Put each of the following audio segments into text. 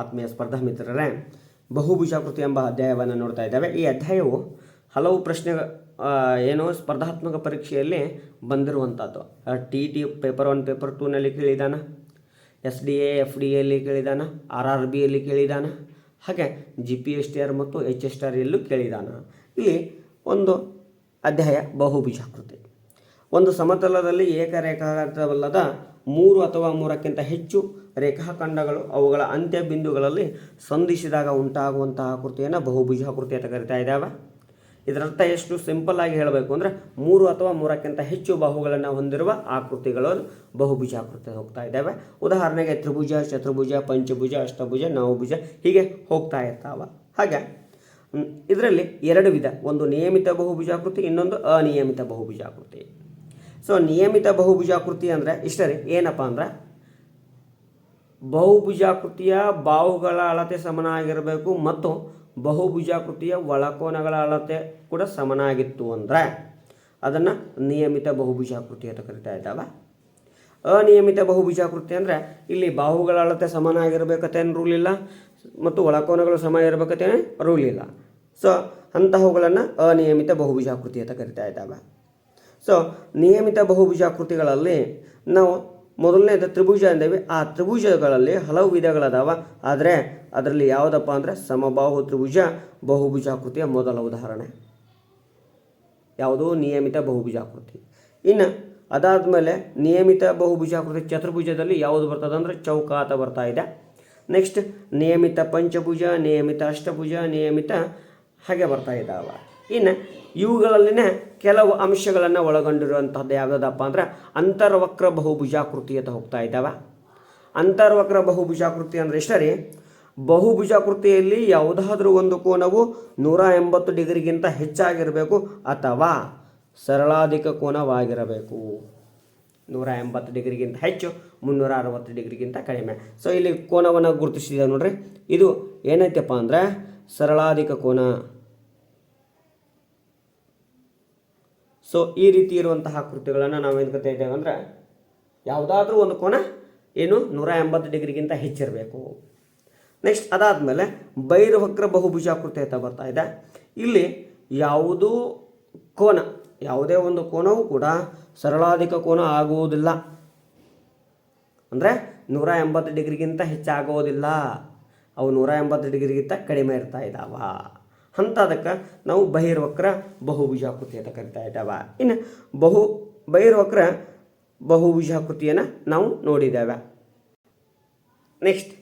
ಆತ್ಮೀಯ ಸ್ಪರ್ಧಾ ಮಿತ್ರರೇ, ಬಹುಭುಜಾಕೃತಿ ಎಂಬ ಅಧ್ಯಾಯವನ್ನು ನೋಡ್ತಾ ಇದ್ದೇವೆ. ಈ ಅಧ್ಯಾಯವು ಹಲವು ಪ್ರಶ್ನೆ ಏನು ಸ್ಪರ್ಧಾತ್ಮಕ ಪರೀಕ್ಷೆಯಲ್ಲಿ ಬಂದಿರುವಂಥದ್ದು. T T paper one, paper ಟೂನಲ್ಲಿ ಕೇಳಿದಾನ S D A, F D ಎಲ್ಲಿ ಕೇಳಿದಾನ ಆರ್ ಆರ್ ಬಿಯಲ್ಲಿ ಕೇಳಿದಾನ ಹಾಗೆ G P S T R ಮತ್ತು ಎಚ್ ಎಸ್ ಟಿ ಆರ್ ಎಲ್ಲೂ ಕೇಳಿದಾನ. ಇಲ್ಲಿ ಒಂದು ಅಧ್ಯಾಯ ಬಹುಭುಜಾಕೃತಿ. ಒಂದು ಸಮತಲದಲ್ಲಿ ಏಕರೇಖಾಗತವಲ್ಲದ ಮೂರು ಅಥವಾ ಮೂರಕ್ಕಿಂತ ಹೆಚ್ಚು ರೇಖಾಖಂಡಗಳು ಅವುಗಳ ಅಂತ್ಯ ಬಿಂದುಗಳಲ್ಲಿ ಸಂಧಿಸಿದಾಗ ಉಂಟಾಗುವಂತಹ ಆಕೃತಿಯನ್ನು ಬಹುಭುಜಾಕೃತಿ ಅಂತ ಕರಿತಾ ಇದ್ದಾವೆ ಇದರರ್ಥ ಎಷ್ಟು ಸಿಂಪಲ್ ಆಗಿ ಹೇಳಬೇಕು ಅಂದರೆ ಮೂರು ಅಥವಾ ಮೂರಕ್ಕಿಂತ ಹೆಚ್ಚು ಬಾಹುಗಳನ್ನು ಹೊಂದಿರುವ ಆಕೃತಿಗಳು ಬಹುಭುಜಾಕೃತಿ ಹೋಗ್ತಾ ಇದ್ದಾವೆ ಉದಾಹರಣೆಗೆ ತ್ರಿಭುಜ, ಚತುರ್ಭುಜ, ಪಂಚಭುಜ, ಅಷ್ಟಭುಜ, ನವಭುಜ ಹೀಗೆ ಹೋಗ್ತಾ ಇರ್ತಾವ. ಹಾಗೆ ಇದರಲ್ಲಿ ಎರಡು ವಿಧ, ಒಂದು ನಿಯಮಿತ ಬಹುಭುಜಾಕೃತಿ ಇನ್ನೊಂದು ಅನಿಯಮಿತ ಬಹುಭುಜಾಕೃತಿ ಸೊ ನಿಯಮಿತ ಬಹುಭುಜಾಕೃತಿ ಅಂದರೆ ಇಷ್ಟೇ ರೀ. ಏನಪ್ಪ ಅಂದ್ರೆ ಬಹುಭುಜಾಕೃತಿಯ ಬಾಹುಗಳ ಅಳತೆ ಸಮನಾಗಿರಬೇಕು ಮತ್ತು ಬಹುಭುಜಾಕೃತಿಯ ಒಳಕೋನಗಳ ಅಳತೆ ಕೂಡ ಸಮನಾಗಿತ್ತು ಅಂದರೆ ಅದನ್ನು ನಿಯಮಿತ ಬಹುಭುಜಾಕೃತಿ ಅಂತ ಕರಿತಾ ಇದ್ದಾವೆ. ಅನಿಯಮಿತ ಬಹುಭುಜಾಕೃತಿ ಅಂದರೆ ಇಲ್ಲಿ ಬಾಹುಗಳ ಅಳತೆ ಸಮಾನಾಗಿರಬೇಕತ್ತೇನು ರೂಲ್ ಇಲ್ಲ ಮತ್ತು ಒಳಕೋನಗಳು ಸಮ ಇರಬೇಕತ್ತೇನೆ ರೂಲ್ ಇಲ್ಲ. ಸೊ ಅಂತಹವುಗಳನ್ನು ಅನಿಯಮಿತ ಬಹುಭುಜಾಕೃತಿ ಅಂತ ಕರಿತಾ ಇದ್ದಾವೆ. ಸೊ ನಿಯಮಿತ ಬಹುಭುಜಾಕೃತಿಗಳಲ್ಲಿ ನಾವು ಮೊದಲನೇದು ತ್ರಿಭುಜ ಅಂದೇವೆ ಆ ತ್ರಿಭುಜಗಳಲ್ಲಿ ಹಲವು ವಿಧಗಳದಾವ. ಆದರೆ ಅದರಲ್ಲಿ ಯಾವುದಪ್ಪ ಅಂದರೆ ಸಮಬಾಹು ತ್ರಿಭುಜ ಬಹುಭುಜಾಕೃತಿಯ ಮೊದಲ ಉದಾಹರಣೆ. ಯಾವುದು? ನಿಯಮಿತ ಬಹುಭುಜಾಕೃತಿ ಇನ್ನು ಅದಾದ ಮೇಲೆ ನಿಯಮಿತ ಬಹುಭುಜಾಕೃತಿ ಚತುರ್ಭುಜದಲ್ಲಿ ಯಾವುದು ಬರ್ತದೆ ಅಂದರೆ ಚೌಕಾತ ಬರ್ತಾ ಇದೆ. ನೆಕ್ಸ್ಟ್ ನಿಯಮಿತ ಪಂಚಭುಜ, ನಿಯಮಿತ ಅಷ್ಟಭುಜ, ನಿಯಮಿತ ಹಾಗೆ ಬರ್ತಾ ಇದ್ದಾವೆ ಇನ್ನು ಇವುಗಳಲ್ಲಿನೇ ಕೆಲವು ಅಂಶಗಳನ್ನು ಒಳಗೊಂಡಿರುವಂಥದ್ದು ಯಾವುದಪ್ಪ ಅಂದ್ರೆ ಅಂತರ್ವಕ್ರ ಬಹುಭುಜಾಕೃತಿ ಅಂತ ಹೋಗ್ತಾ ಇದ್ದಾವೆ. ಅಂತರ್ವಕ್ರ ಬಹುಭುಜಾಕೃತಿ ಅಂದರೆ ಇಷ್ಟ ರೀ? ಬಹುಭುಜಾಕೃತಿಯಲ್ಲಿ ಯಾವುದಾದ್ರೂ ಒಂದು ಕೋನವು ನೂರ ಎಂಬತ್ತು ಡಿಗ್ರಿಗಿಂತ ಹೆಚ್ಚಾಗಿರಬೇಕು ಅಥವಾ ಸರಳಾಧಿಕ ಕೋನವಾಗಿರಬೇಕು. ನೂರ ಎಂಬತ್ತು ಡಿಗ್ರಿಗಿಂತ ಹೆಚ್ಚು, ಮುನ್ನೂರ ಅರವತ್ತು ಡಿಗ್ರಿಗಿಂತ ಕಡಿಮೆ. ಸೊ ಇಲ್ಲಿ ಕೋನವನ್ನು ಗುರುತಿಸಿದೆ ನೋಡ್ರಿ? ಇದು ಏನೈತಪ್ಪ ಅಂದರೆ ಸರಳಾಧಿಕ ಕೋನ. ಸೊ ಈ ರೀತಿ ಇರುವಂತಹ ಕೃತಿಗಳನ್ನು ನಾವು ಏನು ಕರಿತಾ ಇದ್ದೇವೆ ಅಂದರೆ ಯಾವುದಾದ್ರೂ ಒಂದು ಕೋನ ಏನು ನೂರ ಎಂಬತ್ತು ಡಿಗ್ರಿಗಿಂತ ಹೆಚ್ಚಿರಬೇಕು. ನೆಕ್ಸ್ಟ್ ಅದಾದಮೇಲೆ ಬಹುಭುಜ ಬಹುಭುಜಾಕೃತಿ ಅಂತ ಬರ್ತಾ ಇದೆ. ಇಲ್ಲಿ ಯಾವುದೂ ಕೋನ, ಯಾವುದೇ ಒಂದು ಕೋನವೂ ಕೂಡ ಸರಳಾಧಿಕ ಕೋನ ಆಗುವುದಿಲ್ಲ. ಅಂದರೆ ನೂರ ಎಂಬತ್ತು ಡಿಗ್ರಿಗಿಂತ ಹೆಚ್ಚಾಗೋದಿಲ್ಲ. ಅವು ನೂರ ಎಂಬತ್ತು ಡಿಗ್ರಿಗಿಂತ ಕಡಿಮೆ ಇರ್ತಾ ಇದ್ದಾವ ಅಂಥದಕ್ಕೆ ನಾವು ಬಹಿರ್ವಕ್ರ ಬಹುಭುಜಾಕೃತಿ ಅಂತ ಕರಿತಾ ಇದ್ದಾವೆ. ಇನ್ನು ಬಹು, ಬಹಿರ್ವಕ್ರ ಬಹುಭುಜಾಕೃತಿಯನ್ನು ನಾವು ನೋಡಿದ್ದೇವೆ. ನೆಕ್ಸ್ಟ್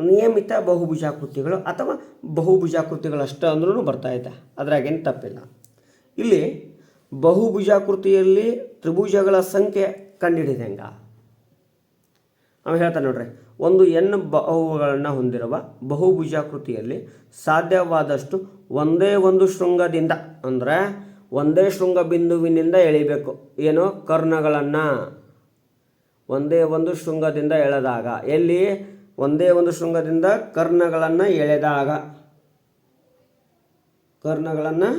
ನಿಯಮಿತ ಬಹುಭುಜಾಕೃತಿಗಳು ಅಥವಾ ಬಹುಭುಜಾಕೃತಿಗಳಷ್ಟು ಅಂದ್ರೂ ಬರ್ತಾ ಇದೆ. ಅದ್ರಾಗೇನು ತಪ್ಪಿಲ್ಲ. ಇಲ್ಲಿ ಬಹುಭುಜಾಕೃತಿಯಲ್ಲಿ ತ್ರಿಭುಜಗಳ ಸಂಖ್ಯೆ ಕಂಡುಹಿಡಿದ ನಾವು ಹೇಳ್ತಾನೆ ನೋಡ್ರಿ, ಒಂದು ಎನ್ ಬಹುಗಳನ್ನು ಹೊಂದಿರುವ ಬಹುಭುಜಾಕೃತಿಯಲ್ಲಿ ಸಾಧ್ಯವಾದಷ್ಟು ಒಂದೇ ಒಂದು ಶೃಂಗದಿಂದ, ಅಂದರೆ ಒಂದೇ ಶೃಂಗ ಬಿಂದುವಿನಿಂದ ಎಳಿಬೇಕು. ಏನು? ಕರ್ಣಗಳನ್ನು. ಒಂದೇ ಒಂದು ಶೃಂಗದಿಂದ ಎಳೆದಾಗ, ಎಲ್ಲಿ? ಒಂದೇ ಒಂದು ಶೃಂಗದಿಂದ ಕರ್ಣಗಳನ್ನು ಎಳೆದಾಗ. ಕರ್ಣಗಳನ್ನು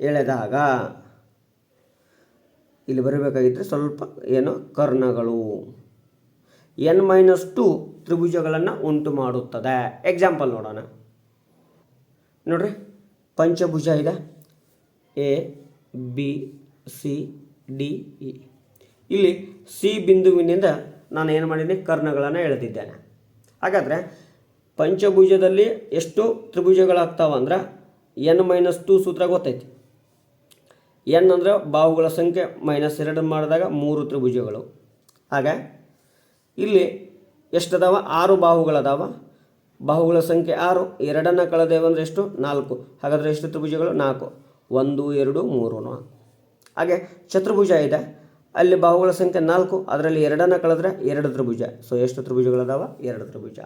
ಎಳೆದಾಗ. ಇಲ್ಲಿ ಬರಬೇಕಾಗಿದ್ದರೆ ಸ್ವಲ್ಪ, ಏನು? ಕರ್ಣಗಳು. ಎನ್ ಮೈನಸ್ ಟು ತ್ರಿಭುಜಗಳನ್ನು ಉಂಟು ಮಾಡುತ್ತದೆ. ಎಕ್ಸಾಂಪಲ್ ನೋಡೋಣ. ನೋಡ್ರಿ, ಪಂಚಭುಜ ಇದೆ. A B C D E ಇಲ್ಲಿ ಸಿ ಬಿಂದುವಿನಿಂದ ನಾನು ಏನು ಮಾಡಿದ್ದೀನಿ ಕರ್ಣಗಳನ್ನು ಎಳೆದಿದ್ದೇನೆ. ಹಾಗಾದರೆ ಪಂಚಭುಜದಲ್ಲಿ ಎಷ್ಟು ತ್ರಿಭುಜಗಳಾಗ್ತಾವಂದ್ರೆ ಎನ್ ಮೈನಸ್ ಟು ಸೂತ್ರ ಗೊತ್ತೈತಿ. ಎನ್ ಅಂದರೆ ಬಾವುಗಳ ಸಂಖ್ಯೆ ಮೈನಸ್ ಎರಡು ಮಾಡಿದಾಗ ಮೂರು ತ್ರಿಭುಜಗಳು. ಹಾಗೆ ಇಲ್ಲಿ ಎಷ್ಟದಾವ? ಆರು ಬಾಹುಗಳದಾವ. ಬಾಹುಗಳ ಸಂಖ್ಯೆ ಆರು. ಎರಡನ್ನು ಕಳೆದೇವೆ ಅಂದರೆ ಎಷ್ಟು? ನಾಲ್ಕು. ಹಾಗಾದರೆ ಎಷ್ಟು ತ್ರಿಭುಜಗಳು? ನಾಲ್ಕು. ಒಂದು, ಎರಡು, ಮೂರು ಹಾಗೆ ಚತುರ್ಭುಜ ಇದೆ. ಅಲ್ಲಿ ಬಾಹುಗಳ ಸಂಖ್ಯೆ ನಾಲ್ಕು. ಅದರಲ್ಲಿ ಎರಡನ್ನು ಕಳೆದ್ರೆ ಎರಡು ತ್ರಿಭುಜ. ಸೊ ಎಷ್ಟು ತ್ರಿಭುಜಗಳದಾವ? ಎರಡು ತ್ರಿಭುಜ.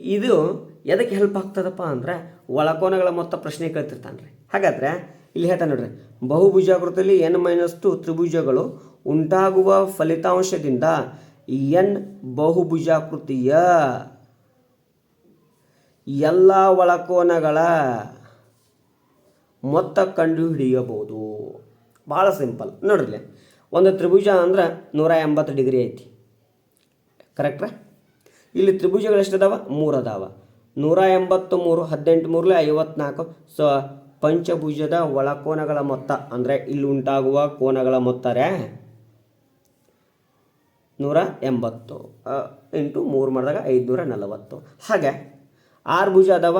ಇದು ಎದಕ್ಕೆ ಹೆಲ್ಪ್ ಆಗ್ತದಪ್ಪ ಅಂದರೆ ಒಳಕೋನಗಳ ಮೊತ್ತ ಪ್ರಶ್ನೆ ಕೇಳ್ತಿರ್ತಾನೆ ರೀ ಹಾಗಾದರೆ ಇಲ್ಲಿ ಹೇಳ್ತಾನೆ ನೋಡ್ರಿ. ಬಹುಭುಜಾಕೃತಿಯಲ್ಲಿ ಎನ್ ಮೈನಸ್ ಟು ತ್ರಿಭುಜಗಳು ಉಂಟಾಗುವ ಫಲಿತಾಂಶದಿಂದ ಎನ್ ಬಹುಭುಜಾಕೃತಿಯ ಎಲ್ಲ ಒಳಕೋನಗಳ ಮೊತ್ತ ಕಂಡುಹಿಡಿಯಬಹುದು. ಭಾಳ ಸಿಂಪಲ್. ನೋಡ್ರಿ ಒಂದು ತ್ರಿಭುಜ ಅಂದ್ರೆ ನೂರ ಎಂಬತ್ತು ಡಿಗ್ರಿ ಐತಿ. ಕರೆಕ್ಟ್ರಾ? ಇಲ್ಲಿ ತ್ರಿಭುಜಗಳು ಎಷ್ಟು ಅದಾವ ಮೂರು ಅದಾವ ನೂರ ಎಂಬತ್ತು ಮೂರು, ಹದಿನೆಂಟು ಮೂರಲೆ ಐವತ್ನಾಲ್ಕು. ಸೊ ಪಂಚಭುಜದ ಒಳಕೋನಗಳ ಮೊತ್ತ ಅಂದರೆ ಇಲ್ಲಿ ಉಂಟಾಗುವ ಕೋನಗಳ ಮೊತ್ತ ರೇ ನೂರ ಎಂಬತ್ತು ಇಂಟು ಮೂರು ಮಾಡಿದಾಗ ಐದುನೂರ ನಲವತ್ತು. ಹಾಗೆ ಆರು ಭುಜ ಅದಾವ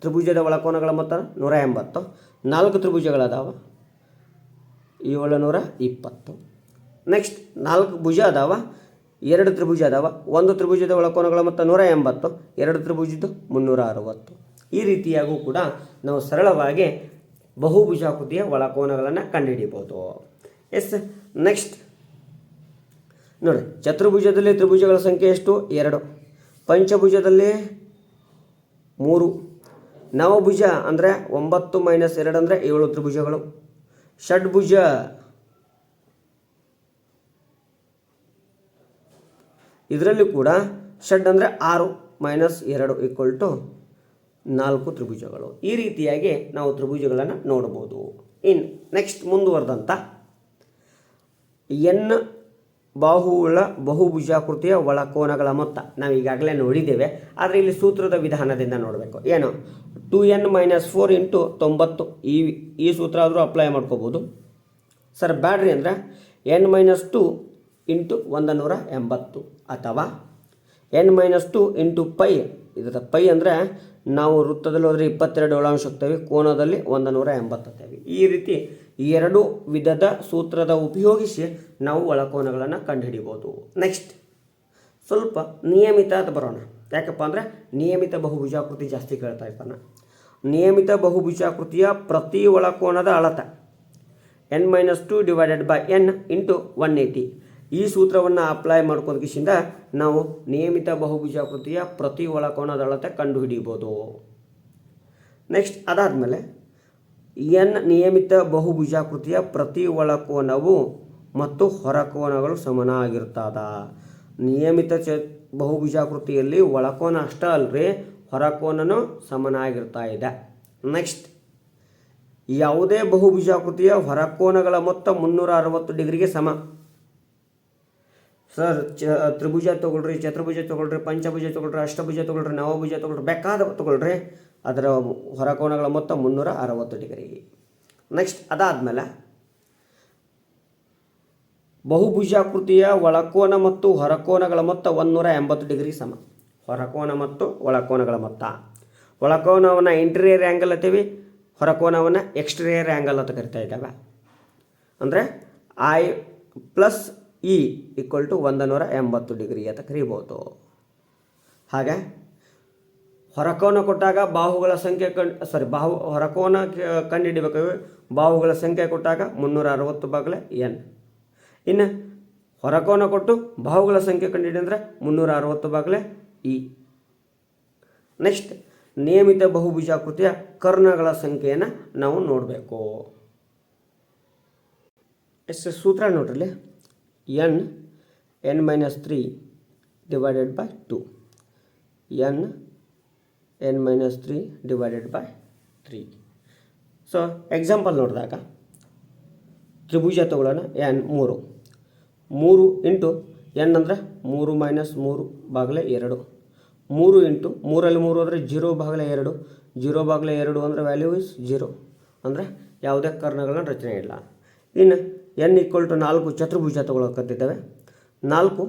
ತ್ರಿಭುಜದ ಒಳಕೋನಗಳ ಮೊತ್ತ ನೂರ ಎಂಬತ್ತು, ನಾಲ್ಕು ತ್ರಿಭುಜಗಳದಾವ, ಏಳುನೂರ ಇಪ್ಪತ್ತು. ನೆಕ್ಸ್ಟ್ ನಾಲ್ಕು ಭುಜ ಅದಾವ, ಎರಡು ತ್ರಿಭುಜ ಅದಾವ, ಒಂದು ತ್ರಿಭುಜದ ಒಳಕೋನಗಳ ಮೊತ್ತ ನೂರ ಎಂಬತ್ತು, ಎರಡು ತ್ರಿಭುಜದ್ದು ಮುನ್ನೂರ ಅರವತ್ತು. ಈ ರೀತಿಯಾಗೂ ಕೂಡ ನಾವು ಸರಳವಾಗಿ ಬಹುಭುಜಾಕೃತಿಯ ಒಳಕೋನಗಳನ್ನು ಕಂಡುಹಿಡಿಯಬಹುದು ಎಸ್ ನೆಕ್ಸ್ಟ್ ನೋಡಿ, ಚತುರ್ಭುಜದಲ್ಲಿ ತ್ರಿಭುಜಗಳ ಸಂಖ್ಯೆ ಎಷ್ಟು? ಎರಡು. ಪಂಚಭುಜದಲ್ಲಿ ಮೂರು. ನವಭುಜ ಅಂದರೆ ಒಂಬತ್ತು ಮೈನಸ್ ಎರಡು ಅಂದರೆ ಏಳು ತ್ರಿಭುಜಗಳು. ಷಡ್ಭುಜ ಇದರಲ್ಲಿ ಕೂಡ ಷಡ್ ಅಂದರೆ ಆರು ಮೈನಸ್ ಎರಡು ಈಕ್ವಲ್ ಟು ನಾಲ್ಕು ತ್ರಿಭುಜಗಳು. ಈ ರೀತಿಯಾಗಿ ನಾವು ತ್ರಿಭುಜಗಳನ್ನು ನೋಡ್ಬೋದು ಇನ್ ನೆಕ್ಸ್ಟ್ ಮುಂದುವರೆದಂಥ ಎನ್ ಬಾಹುವುಳ್ಳ ಬಹುಭುಜಾಕೃತಿಯ ಒಳಕೋನಗಳ ಮೊತ್ತ. ನಾವು ಈಗಾಗಲೇ ನೋಡಿದ್ದೇವೆ. ಆದರೆ ಇಲ್ಲಿ ಸೂತ್ರದ ವಿಧಾನದಿಂದ ನೋಡಬೇಕು. ಏನು? Two N minus four into ತೊಂಬತ್ತು. ಈ ಈ ಸೂತ್ರ ಆದರೂ ಅಪ್ಲೈ ಮಾಡ್ಕೋಬೋದು. ಸರ್, ಬ್ಯಾಡ್ರಿ ಅಂದರೆ ಎನ್ ಮೈನಸ್ ಟು ಇಂಟು ಒಂದು ನೂರ ಎಂಬತ್ತು ಅಥವಾ N minus two into pi. ಇದರ ಪೈ ಅಂದರೆ ನಾವು ವೃತ್ತದಲ್ಲಿ ಹೋದರೆ ಇಪ್ಪತ್ತೆರಡು ಒಳಾಂಶ ಹೋಗ್ತೇವೆ. ಕೋನದಲ್ಲಿ ಒಂದು ನೂರ ಎಂಬತ್ತೇವೆ ಈ ರೀತಿ ಎರಡು ವಿಧದ ಸೂತ್ರದ ಉಪಯೋಗಿಸಿ ನಾವು ಒಳಕೋನಗಳನ್ನು ಕಂಡುಹಿಡಿಬೋದು. ನೆಕ್ಸ್ಟ್ ಸ್ವಲ್ಪ ನಿಯಮಿತ ಅಂತ ಬರೋಣ. ಯಾಕಪ್ಪ ಅಂದರೆ ನಿಯಮಿತ ಬಹುಭುಜಾಕೃತಿ ಜಾಸ್ತಿ ಕೇಳ್ತಾ ಇರ್ತಾನೆ. ನಿಯಮಿತ ಬಹುಭುಜಾಕೃತಿಯ ಪ್ರತಿ ಒಳಕೋನದ ಅಳತ N minus two divided by N into one eighty ಈ ಸೂತ್ರವನ್ನು ಅಪ್ಲೈ ಮಾಡ್ಕೊಂಡ್ಕಿಸಿಂದ ನಾವು ನಿಯಮಿತ ಬಹುಭುಜಾಕೃತಿಯ ಪ್ರತಿ ಒಳಕೋನದ ಅಳತೆ ಕಂಡುಹಿಡಿಬೋದು. ನೆಕ್ಸ್ಟ್ ಅದಾದಮೇಲೆ ಎನ್ ನಿಯಮಿತ ಬಹುಭುಜಾಕೃತಿಯ ಪ್ರತಿ ಒಳಕೋನವು ಮತ್ತು ಹೊರಕೋನಗಳು ಸಮನಾಗಿರ್ತದ ನಿಯಮಿತ ಚ ಬಹುಭುಜಾಕೃತಿಯಲ್ಲಿ ಒಳಕೋನ ಅಷ್ಟೇ ಅಲ್ರಿ, ಹೊರಕೋನನು ಸಮನಾಗಿರ್ತಾ ಇದೆ. ನೆಕ್ಸ್ಟ್ ಯಾವುದೇ ಬಹುಭುಜಾಕೃತಿಯ ಹೊರಕೋನಗಳ ಮೊತ್ತ ಮುನ್ನೂರ ಅರವತ್ತು ಡಿಗ್ರಿಗೆ ಸಮ. ಸರ್, ಚ ತ್ರಿಭುಜ ತೊಗೊಳ್ರಿ, ಚತುರ್ಭುಜ ತೊಗೊಳ್ರಿ, ಪಂಚಭುಜ ತೊಗೊಳ್ರಿ, ಅಷ್ಟಭುಜ ತೊಗೊಳ್ರಿ, ನವಭುಜ ತೊಗೊಳ್ರಿ, ಬೇಕಾದ ತೊಗೊಳ್ರಿ. ಅದರ ಹೊರಕೋನಗಳ ಮೊತ್ತ ಮುನ್ನೂರ ಅರವತ್ತು ಡಿಗ್ರಿ. ನೆಕ್ಸ್ಟ್ ಅದಾದಮೇಲೆ ಬಹುಭುಜಾಕೃತಿಯ ಒಳಕೋನ ಮತ್ತು ಹೊರಕೋನಗಳ ಮೊತ್ತ ಒಂದೂರ ಎಂಬತ್ತು ಡಿಗ್ರಿ ಸಮ. ಹೊರಕೋನ ಮತ್ತು ಒಳಕೋನಗಳ ಮೊತ್ತ. ಒಳಕೋನವನ್ನು ಇಂಟೀರಿಯರ್ ಆ್ಯಂಗಲ್ ಅಂತೀವಿ ಹೊರಕೋನವನ್ನು ಎಕ್ಸ್ಟೀರಿಯರ್ ಆ್ಯಂಗಲ್ ಅಂತ ಕರಿತಾ ಇದ್ದಾವೆ. ಅಂದರೆ I plus E equal to ಒಂದು ನೂರ ಎಂಬತ್ತು ಡಿಗ್ರಿ ಅಂತ ಕರಿಬೋದು. ಹಾಗೆ ಹೊರಕೋನ ಕೊಟ್ಟಾಗ ಬಾಹುಗಳ ಸಂಖ್ಯೆ ಕಂಡು ಸಾರಿ ಬಾಹು, ಹೊರಕೋನ ಕಂಡುಹಿಡಿಬೇಕು ಬಾಹುಗಳ ಸಂಖ್ಯೆ ಕೊಟ್ಟಾಗ ಮುನ್ನೂರ ಅರವತ್ತು ಬಾಗಲೆ ಎನ್. ಇನ್ನು ಹೊರಕೋನ ಕೊಟ್ಟು ಬಾಹುಗಳ ಸಂಖ್ಯೆ ಕಂಡುಹಿಡಿ ಅಂದರೆ ಮುನ್ನೂರ ಅರವತ್ತು ಬಾಗಲೆ ಇ. ನೆಕ್ಸ್ಟ್, ನಿಯಮಿತ ಬಹುಭುಜಾಕೃತಿಯ ಕರ್ಣಗಳ ಸಂಖ್ಯೆಯನ್ನು ನಾವು ನೋಡಬೇಕು. ಎಸ್, ಸೂತ್ರ ನೋಡ್ರಿ N N minus three divided by two N N minus three divided by three so example ನೋಡಿದಾಗ, ತ್ರಿಭುಜ ತಗೊಳ್ಳೋಣ ಎನ್ ಮೂರು. ಮೂರು ಇಂಟು ಎನ್ ಅಂದರೆ ಮೂರು ಮೈನಸ್ ಮೂರು ಬಾಗಿಲೆ ಎರಡು. ಮೂರು ಇಂಟು ಮೂರಲ್ಲಿ ಮೂರು ಅಂದರೆ ಜೀರೋ ಬಾಗಿಲೆ ಎರಡು. ಜೀರೋ ಬಾಗಿಲೆ ಎರಡು ಅಂದರೆ ವ್ಯಾಲ್ಯೂ ಇಸ್ ಜೀರೋ ಅಂದರೆ ಯಾವುದೇ ಕರ್ಣಗಳನ್ನ ರಚನೆ ಇಲ್ಲ. ಇನ್ನು ಎನ್ ಈಕ್ವಲ್ ಟು ನಾಲ್ಕು ಚತುರ್ಭುಜ ತಗೊಳಕತ್ತಿದ್ದೇವೆ. ನಾಲ್ಕು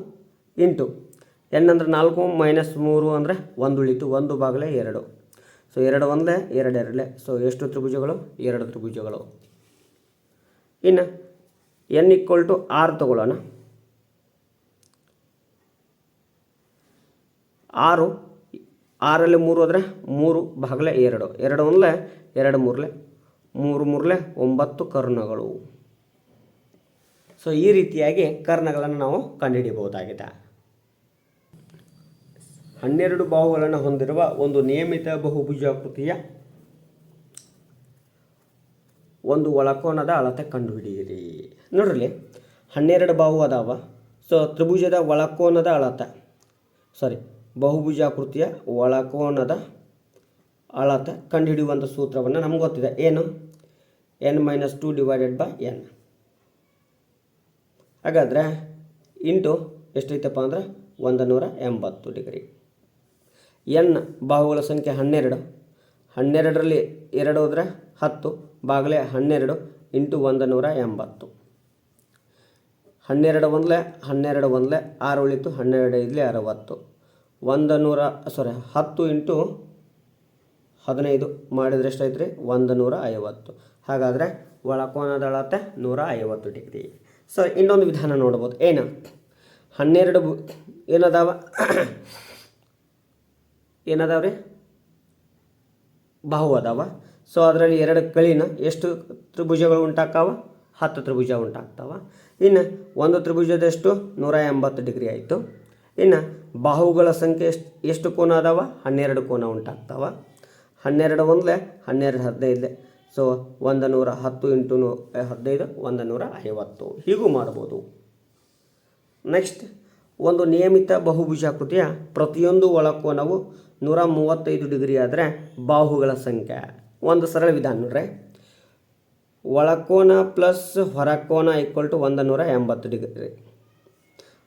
ಇಂಟು ಎನ್ ಅಂದರೆ ನಾಲ್ಕು, ಮೈನಸ್ ಮೂರು ಅಂದರೆ ಒಂದು ಉಳಿತು, ಒಂದು ಬಾಗಲೇ ಎರಡು. ಸೊ ಎರಡು ಒಂದೇ ಎರಡು ಎರಡಲೇ. ಸೊ ಎಷ್ಟು ತ್ರಿಭುಜಗಳು? ಎರಡು ತ್ರಿಭುಜಗಳು. ಇನ್ನು ಎನ್ ಈಕ್ವಲ್ ಟು ಆರು ತಗೊಳ್ಳೋಣ. ಆರು, ಆರಲ್ಲಿ ಮೂರು ಆದರೆ ಮೂರು ಬಾಗಲೇ ಎರಡು. ಎರಡು ಒಂದಲೆ, ಎರಡು ಮೂರಲೆ. ಮೂರು ಮೂರಲೆ, ಒಂಬತ್ತು ಕರ್ಣಗಳು. ಸೊ ಈ ರೀತಿಯಾಗಿ ಕರ್ಣಗಳನ್ನು ನಾವು ಕಂಡುಹಿಡಿಯಬಹುದಾಗಿದೆ. ಹನ್ನೆರಡು ಬಾಹುಗಳನ್ನು ಹೊಂದಿರುವ ಒಂದು ನಿಯಮಿತ ಬಹುಭುಜಾಕೃತಿಯ ಒಂದು ಒಳಕೋನದ ಅಳತೆ ಕಂಡುಹಿಡಿಯಿರಿ. ನೋಡ್ರಿ ಹನ್ನೆರಡು ಬಾಹು ಅದಾವ. ಸೊ ತ್ರಿಭುಜದ ಒಳಕೋನದ ಅಳತೆ. ಸಾರಿ ಬಹುಭುಜಾಕೃತಿಯ ಒಳಕೋನದ ಅಳತೆ ಕಂಡುಹಿಡಿಯುವಂಥ ಸೂತ್ರವನ್ನು ನಮ್ಗೆ ಗೊತ್ತಿದೆ. ಏನು? N minus two divided by N ಹಾಗಾದರೆ ಇಂಟು ಎಷ್ಟೈತಪ್ಪ ಅಂದ್ರೆ ಒಂದು ನೂರ ಎಂಬತ್ತು ಡಿಗ್ರಿ. ಎನ್ ಬಾಹುಗಳ ಸಂಖ್ಯೆ ಹನ್ನೆರಡು. ಹನ್ನೆರಡರಲ್ಲಿ ಎರಡು ಹೋದರೆ ಹತ್ತು, ಬಾಗಲೇ ಹನ್ನೆರಡು ಇಂಟು ಒಂದು ನೂರ ಎಂಬತ್ತು. ಹನ್ನೆರಡು ಒಂದಲೆ ಹನ್ನೆರಡು ಒಂದಲೆ ಆರು ಉಳಿತು ಹನ್ನೆರಡು ಐದಲೇ ಅರವತ್ತು. ಒಂದು ನೂರ ಸಾರಿ ಹತ್ತು ಇಂಟು ಹದಿನೈದು ಮಾಡಿದರೆ ಎಷ್ಟಾಯ್ತು ರೀ ಒಂದು ನೂರ ಐವತ್ತು. ಹಾಗಾದರೆ ಒಳಕೋನದ ಅಳತೆ ನೂರ ಐವತ್ತು ಡಿಗ್ರಿ. ಸರ್ ಇನ್ನೊಂದು ವಿಧಾನ ನೋಡ್ಬೋದು. ಏನು? ಹನ್ನೆರಡು ಏನದಾವ? ಏನದಾವ ರೀ ಬಾಹು ಅದಾವ. ಸೊ ಅದರಲ್ಲಿ ಎರಡು ಕಳಿನ ಎಷ್ಟು ತ್ರಿಭುಜಗಳು ಉಂಟಾಗ್ತಾವ? ಹತ್ತು ತ್ರಿಭುಜ ಉಂಟಾಗ್ತಾವ. ಇನ್ನು ಒಂದು ತ್ರಿಭುಜದಷ್ಟು ನೂರ ಎಂಬತ್ತು ಡಿಗ್ರಿ ಆಯಿತು. ಇನ್ನು ಬಾಹುಗಳ ಸಂಖ್ಯೆ ಎಷ್ಟು ಎಷ್ಟು ಕೋನ ಅದಾವ? ಹನ್ನೆರಡು ಕೋನ ಉಂಟಾಗ್ತಾವ. ಹನ್ನೆರಡು ಒಂದಲೇ ಹನ್ನೆರಡು ಹದಿನೈದಲೆ. ಸೊ ಒಂದು ನೂರ ಹತ್ತು ಇಂಟು ನೂ ಹದಿನೈದು, ಒಂದು ನೂರ ಐವತ್ತು. ಹೀಗೂ ಮಾಡ್ಬೋದು. ನೆಕ್ಸ್ಟ್ ಒಂದು ನಿಯಮಿತ ಬಹುಭುಜಾಕೃತಿಯ ಪ್ರತಿಯೊಂದು ಒಳಕೋನವು ನೂರ ಮೂವತ್ತೈದು ಡಿಗ್ರಿ ಆದರೆ ಬಾಹುಗಳ ಸಂಖ್ಯೆ. ಒಂದು ಸರಳ ವಿಧಾನ ನೋಡ್ರಿ ಒಳಕೋನ ಪ್ಲಸ್ ಹೊರಕೋನ ಈಕ್ವಲ್ ಟು ಒಂದು ನೂರ ಎಂಬತ್ತು ಡಿಗ್ರಿ.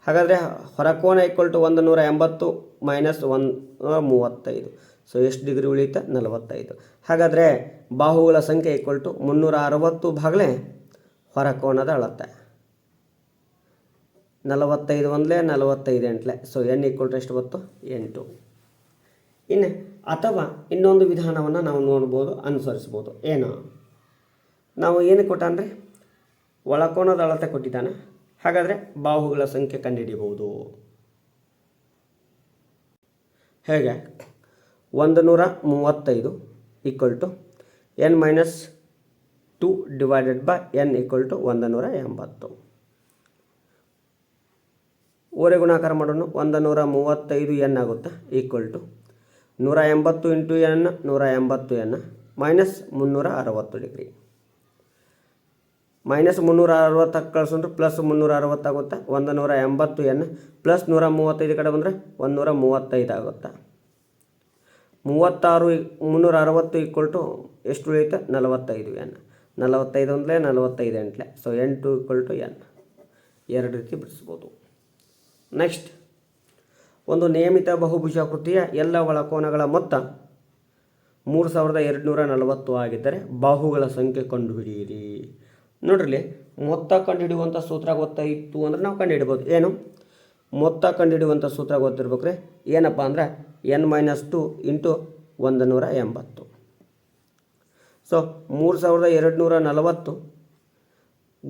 ಹಾಗಾದರೆ ಹೊರಕೋನ ಈಕ್ವಲ್ ಟು ಒಂದು ನೂರ ಎಂಬತ್ತು ಮೈನಸ್ ಒಂದು ನೂರ ಮೂವತ್ತೈದು ಸೊ ಎಷ್ಟು ಡಿಗ್ರಿ ಉಳಿಯುತ್ತೆ? ನಲವತ್ತೈದು. ಹಾಗಾದರೆ ಬಾಹುಗಳ ಸಂಖ್ಯೆ ಈಕ್ವಲ್ ಟು ಮುನ್ನೂರ ಅರವತ್ತು ಭಾಗಲೇ ಹೊರಕೋನದ ಅಳತೆ. ನಲವತ್ತೈದು ಒಂದಲೇ ನಲವತ್ತೈದು ಎಂಟ್ಲೆ. ಸೊ ಎನ್ ಈಕ್ವಲ್ ಟು ಎಷ್ಟು ಬತ್ತು? ಎಂಟು. ಇನ್ನು ಅಥವಾ ಇನ್ನೊಂದು ವಿಧಾನವನ್ನು ನಾವು ನೋಡ್ಬೋದು, ಅನುಸರಿಸ್ಬೋದು. ಏನು. ನಾವು ಏನು ಕೊಟ್ಟಂದರೆ ಒಳಕೋಣದ ಅಳತೆ ಕೊಟ್ಟಿದ್ದಾನೆ. ಹಾಗಾದರೆ ಬಾಹುಗಳ ಸಂಖ್ಯೆ ಕಂಡುಹಿಡಿಯಬಹುದು. ಹೇಗೆ? ಒಂದು ನೂರ ಮೂವತ್ತೈದು equal to N minus two divided by N equal to ಒಂದು ನೂರ ಎಂಬತ್ತು. ಓರೆ ಗುಣಾಕಾರ ಮಾಡೋಣ. ಒಂದು ನೂರ ಮೂವತ್ತೈದು ಎನ್ ಆಗುತ್ತೆ ಈಕ್ವಲ್ ಟು ನೂರ ಎಂಬತ್ತು ಇಂಟು ಎನ್, ನೂರ ಎಂಬತ್ತು ಎನ್, ಮೈನಸ್ ಮುನ್ನೂರ ಅರವತ್ತು ಡಿಗ್ರಿ. ಮೈನಸ್ ಮುನ್ನೂರ ಅರವತ್ತಕ್ಕೆ ಕಳ್ಸಂದ್ರೆ ಪ್ಲಸ್ ಮುನ್ನೂರ ಅರವತ್ತಾಗುತ್ತೆ ಒಂದು ನೂರ ಎಂಬತ್ತು ಎನ್, ಪ್ಲಸ್ ನೂರ ಮೂವತ್ತೈದು ಕಡೆ ಬಂದರೆ ಒಂದು ನೂರ ಮೂವತ್ತೈದು ಆಗುತ್ತೆ. ಮೂವತ್ತಾರು ಮುನ್ನೂರ ಅರವತ್ತು ಈಕ್ವಲ್ ಟು ಎಷ್ಟು ಉಳಿಯುತ್ತೆ? ನಲವತ್ತೈದು ಎನ್. ನಲವತ್ತೈದು ಒಂದಲೇ, ನಲವತ್ತೈದು ಎಂಟ್ಲೆ. ಸೊ ಎಂಟು ಈಕ್ವಲ್ ಟು ಎನ್. ಎರಡು ರೀತಿ ಬಿಡಿಸ್ಬೋದು. ನೆಕ್ಸ್ಟ್ ಒಂದು ನಿಯಮಿತ ಬಹುಭುಜಾಕೃತಿಯ ಎಲ್ಲ ಒಳಕೋನಗಳ ಮೊತ್ತ ಮೂರು ಸಾವಿರದ ಎರಡುನೂರ ನಲವತ್ತು ಆಗಿದ್ದರೆ ಬಾಹುಗಳ ಸಂಖ್ಯೆ ಕಂಡುಹಿಡಿಯಿರಿ. ನೋಡ್ರಲ್ಲಿ, ಮೊತ್ತ ಕಂಡುಹಿಡಿಯುವಂಥ ಸೂತ್ರ ಗೊತ್ತಾಯಿತು ಅಂದರೆ ನಾವು ಕಂಡುಹಿಡ್ಬೋದು. ಏನು? ಮೊತ್ತ ಕಂಡುಹಿಡಿಯುವಂಥ ಸೂತ್ರ ಗೊತ್ತಿರ್ಬೇಕ್ರೆ. ಏನಪ್ಪ ಅಂದ್ರೆ ಎನ್ ಮೈನಸ್ ಟು ಇಂಟು ಒಂದು ನೂರ ಎಂಬತ್ತು. ಸೊ, ಮೂರು ಸಾವಿರದ ಎರಡು ನೂರ ನಲವತ್ತು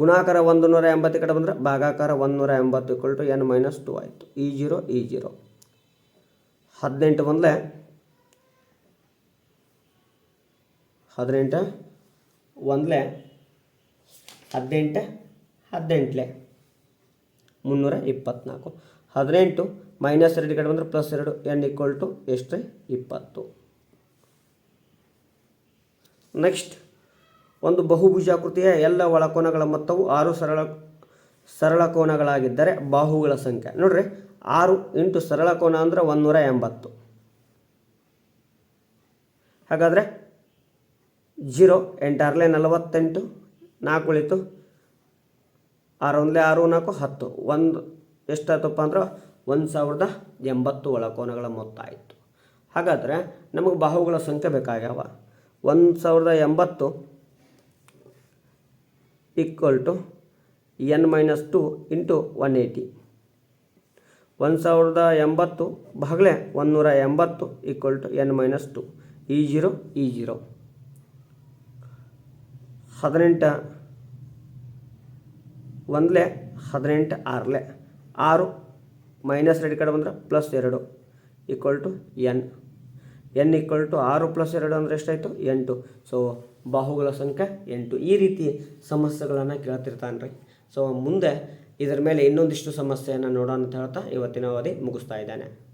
ಗುಣಾಕಾರ ಒಂದು ನೂರ ಎಂಬತ್ತು ಕಡೆ ಬಂದರೆ ಭಾಗಾಕಾರ ಒಂದು ನೂರ ಎಂಬತ್ತು equal to N minus two ಆಯಿತು. ಈ ಜೀರೋ ಈ ಜೀರೋ. ಹದಿನೆಂಟು ಬಂದಲೆ. ಹದಿನೆಂಟು ಒಂದಲೆ. ಹದಿನೆಂಟು ಹದಿನೆಂಟ್ಲೆ. ಮುನ್ನೂರ ಇಪ್ಪತ್ತ್ನಾಲ್ಕು ಹದಿನೆಂಟು ಮೈನಸ್ ಎರಡು ಕಡೆ ಬಂದರೆ ಪ್ಲಸ್ ಎರಡು, ಎನ್ ಈಕ್ವಲ್ ಟು ಎಷ್ಟು ಇಪ್ಪತ್ತು. ನೆಕ್ಸ್ಟ್. ಒಂದು ಬಹುಭುಜಾಕೃತಿಯ ಎಲ್ಲ ಒಳಕೋನಗಳ ಮೊತ್ತವು ಆರು ಸರಳ ಸರಳ ಕೋನಗಳಾಗಿದ್ದರೆ ಬಾಹುಗಳ ಸಂಖ್ಯೆ. ನೋಡ್ರಿ, ಆರು ಇಂಟು ಸರಳ ಕೋನ ಅಂದರೆ ಒಂದೂರ ಎಂಬತ್ತು. ಹಾಗಾದರೆ ಜೀರೋ ಎಂಟಾರಲೆ ನಲವತ್ತೆಂಟು, ನಾಲ್ಕು ಉಳಿತು ಆರು ಆರು, ನಾಲ್ಕು ಹತ್ತು. ಒಂದು, ಎಷ್ಟಾಯ್ತಪ್ಪ ಅಂದ್ರೆ ಒಂದು ಸಾವಿರದ ಎಂಬತ್ತು ಒಳಕೋನಗಳ ಮೊತ್ತ ಆಯಿತು. ಹಾಗಾದರೆ ನಮಗೆ ಬಾಹುಗಳ ಸಂಖ್ಯೆ ಬೇಕಾಗ್ಯಾವ. ಒಂದು ಸಾವಿರದ ಎಂಬತ್ತು equal to N minus two into one eighty ಒಂದು ಸಾವಿರದ ಎಂಬತ್ತು ಬಾಗಲೇ ಒಂದುನೂರ ಎಂಬತ್ತು equal to N minus two ಈ ಜೀರೋ ಈ ಜೀರೋ ಹದಿನೆಂಟು ಒಂದಲೇ, ಹದಿನೆಂಟು ಆರಲೆ. ಆರು ಮೈನಸ್ ಎರಡು ಕಡೆ ಬಂದರೆ ಪ್ಲಸ್ ಎರಡು equal to N N equal to ಆರು ಪ್ಲಸ್ ಎರಡು ಅಂದರೆ ಎಷ್ಟಾಯಿತು? ಎಂಟು. ಸೊ ಬಾಹುಗಳ ಸಂಖ್ಯೆ ಎಂಟು. ಈ ರೀತಿ ಸಮಸ್ಯೆಗಳನ್ನು ಕೇಳ್ತಿರ್ತಾನೆ ರೀ ಸೊ ಮುಂದೆ ಇದರ ಮೇಲೆ ಇನ್ನೊಂದಿಷ್ಟು ಸಮಸ್ಯೆಯನ್ನು ನೋಡೋಣ ಅಂತ ಹೇಳ್ತಾ ಇವತ್ತಿನ ಅವಧಿ ಮುಗಿಸ್ತಾ ಇದ್ದಾನೆ.